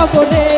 যাব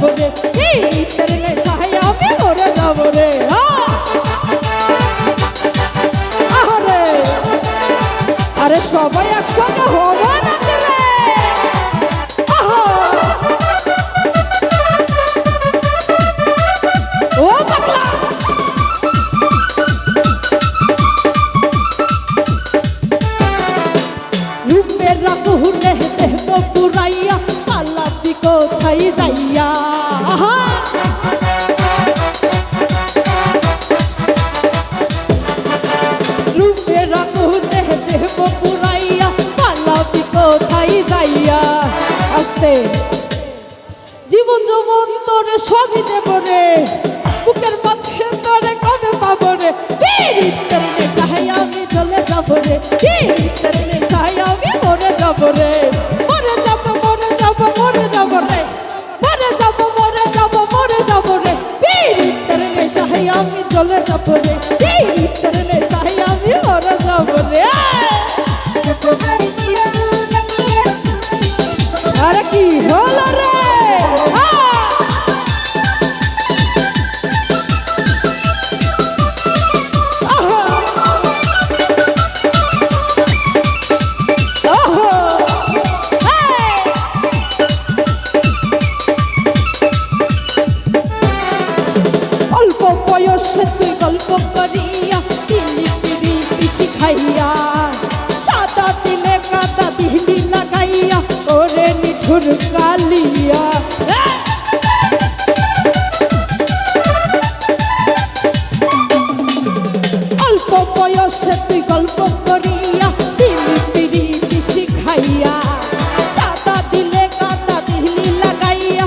চলে। যাব কোথায় আসতে। জীবন যৌবন তোরে সবই দেব রে। বুকের মাঝে তোরে কবে পাবো রে? পীড়িতের আমি চলে যাব রে। বয়সে তুই গল্প করিয়া তিনি পিড়িতি শিখাইয়া সাদা কালিয়া। অল্প করিয়া দিলে লাগাইয়া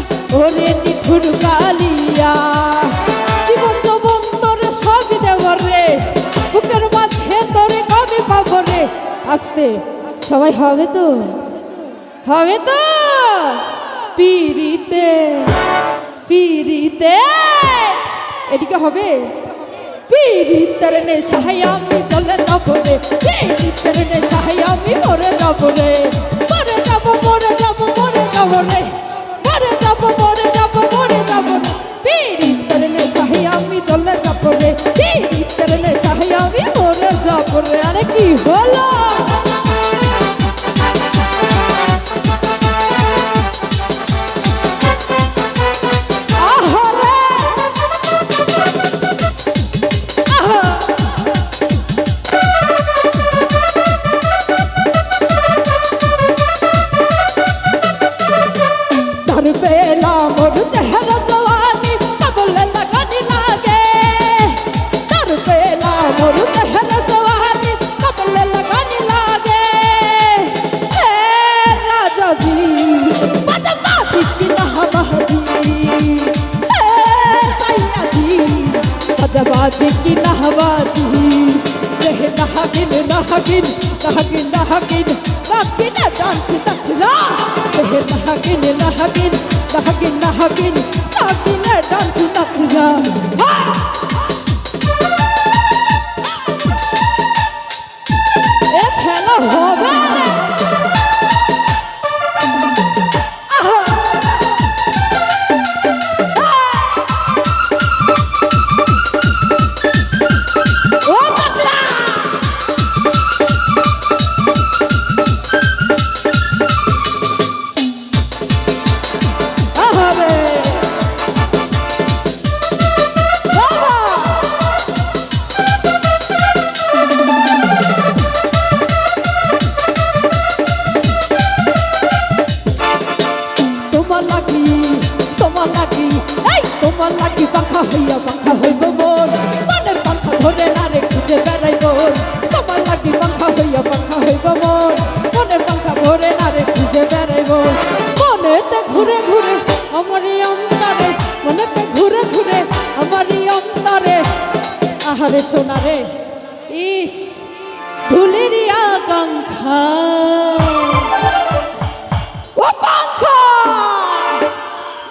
যৌবন তোরে তোরে কবে পাবো রে? আস্তে, সবাই হবে তো? হবে তো? পিড়িতে পিড়িতে। এদিকে হবে। পীড়িতের নেশায় চলে যাব রে। পীড়িতের নেশায় মরে যাব রে। মরে যাব মরে যাব মরে যাব রে। মরে যাব মরে যাব মরে যাব পীড়িতের নেশায় চলে যাব রে। পীড়িতের নেশায় মরে যাব রে। আরে কি হলো बाजी की नहबाजी रहे नहकिन नहकिन नहकिन नहकिन नहकिन डांस दचरा रहे नहकिन नहकिन नहकिन नहकिन नहकिन डांस दचरा हाँ! ঘুরে ঘুরে আমারই অন্তরে, মনেতে ঘুরে ঘুরে আমারই অন্তরে। আহারে সোনা রে ইস ধুলির আকাঙ্ক্ষা।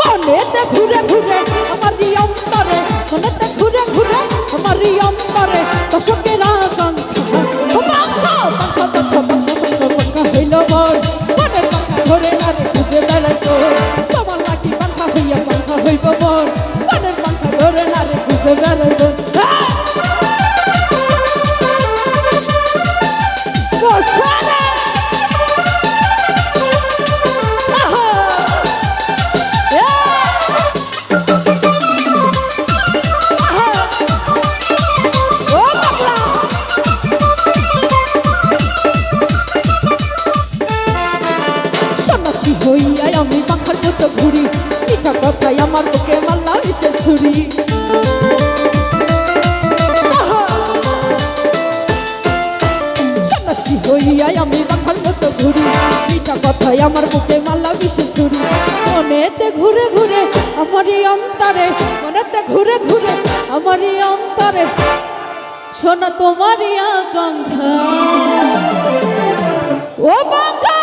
মনেতে ঘুরে ঘুরে আমারই অন্তরে, মনেতে ঘুরে ঘুরে আমারই অন্তরে দশকের আমার বুকে মাল্লা বিষে ছুরি। মনেতে ঘুরে ঘুরে আমারই অন্তরে, মনেতে ঘুরে ঘুরে আমারই অন্তরে। শোনা তোমারই আকাঙ্ক্ষা। ও পাখা!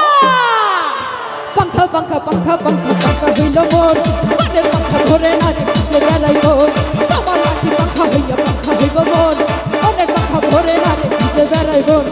পাখা পাখা পাখা পাখা পাখা হইল মোর। মনের পাখা ধরে না রে বেড়াই মোর। তোমার লাঠি পাখা হইয়া পাখা হইব মোর। মনের পাখা ধরে না রে বেড়াই মোর।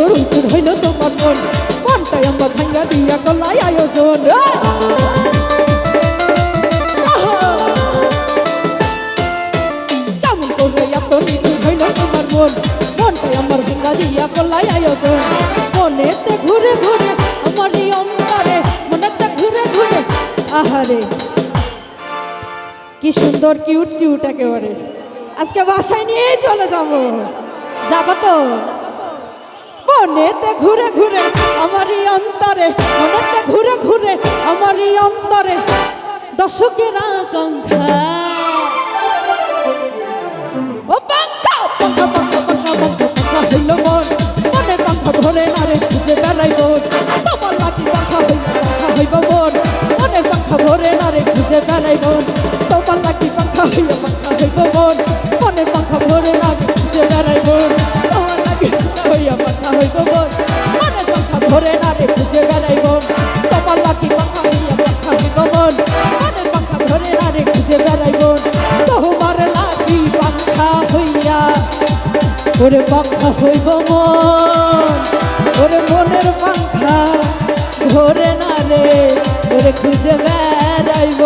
এত রুচুর হইল তোমার মন। মনটাই আমার ভাঙ্গা দিয়া গলাই আয়োজন! কেমন করে এত নিচুর হইল তোমার মন। মনটাই আমার ভাঙ্গা দিয়া গলাই আয়োজন। মনেতে ঘুরে ঘুরে আমার অন্তরে, মনেতে ঘুরে ঘুরে। আহারে! কি সুন্দর কিউট কিউট একেবারে। আজকে বাসায় নিয়ে চলে যাব। যাব তো? মনেতে ঘুরে ঘুরে আমারই অন্তরে, মনেতে ঘুরে ঘুরে আমারই অন্তরে দশকের আকাঙ্ক্ষা। ও পাঙ্খা পাঙ্খা পাঙ্খা পাঙ্খা পাঙ্খা পাঙ্খা মন। মনে না রে, খুঁজে বেড়াই তোমার লাগি পাঙ্খা হইল পাঙ্খা হইব মন। মনে পাঙ্খা ধরে না রে, খুঁজে বেড়াই তোমার লাগি হইব মনে। পাঙ্খা হইব মন পাঙ্খা ধরে না রে খুঁজে বেড়াই মন তোমার লাগি পাঙ্খা হইয়া পাঙ্খা হইব মন মনে পাঙ্খা ধরে না রে খুঁজে ওরে পাখা হইব মন ওরে মনের পাখা ধরে না রে ওরে খুঁজে বেড়াইব